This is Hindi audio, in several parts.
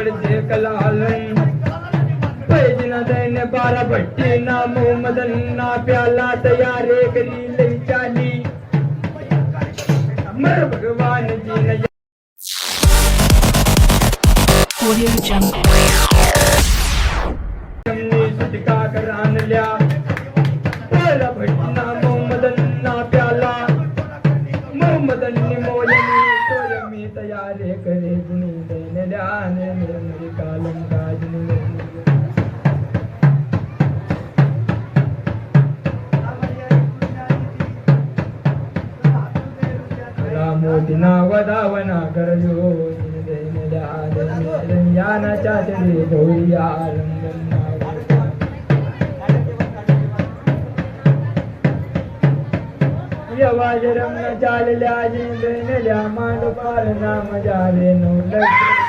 पडते कलालन पैजना दैन बारा भट्टी ना मोहम्मदन ना प्याला तयारे करी लई चाली। मर भगवान जी ने Audio Jungle. जमनी सुटका करान लिया। बारा भट्टी ना मोहम्मदन ना प्याला। मोहम्मदन नि मोयनी तो यमी तयारे करे जुनी दैन ध्यान मेरी कालम काजनी रामोदिना वदावना करजो याना चाचरे गौरिया यवाजरम न चालल्या जिंदल्या मांड पाल नाम जाले नौ छडी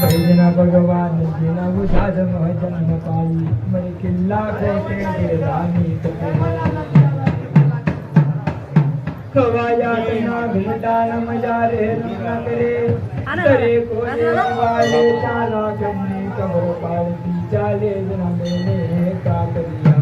भैजना भगवान जी ना बुझाद मह जन्म पाई। मरी किल्ला कहते के रानी खवाया तना घंटा न मजारे न करे। करे को वाले चाला करने कबर पालती चाले जना मैंने का करिया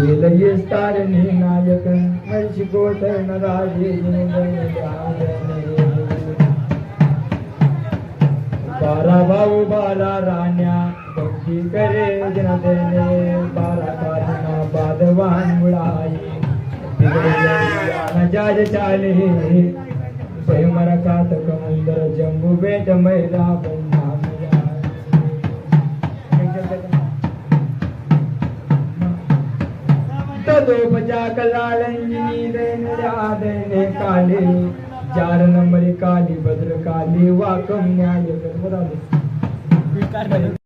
गेलये तारणे नायक मर्षि गोतर राजे बारा भाऊ बारा राण्या भक्ती करे जनतेने. देणे बारा कारणा बाधवान मुळाई. जाज चाले. स्वयंवर कात कमुंदर जंबू बेट मैला चार नंबर काली भद्र आले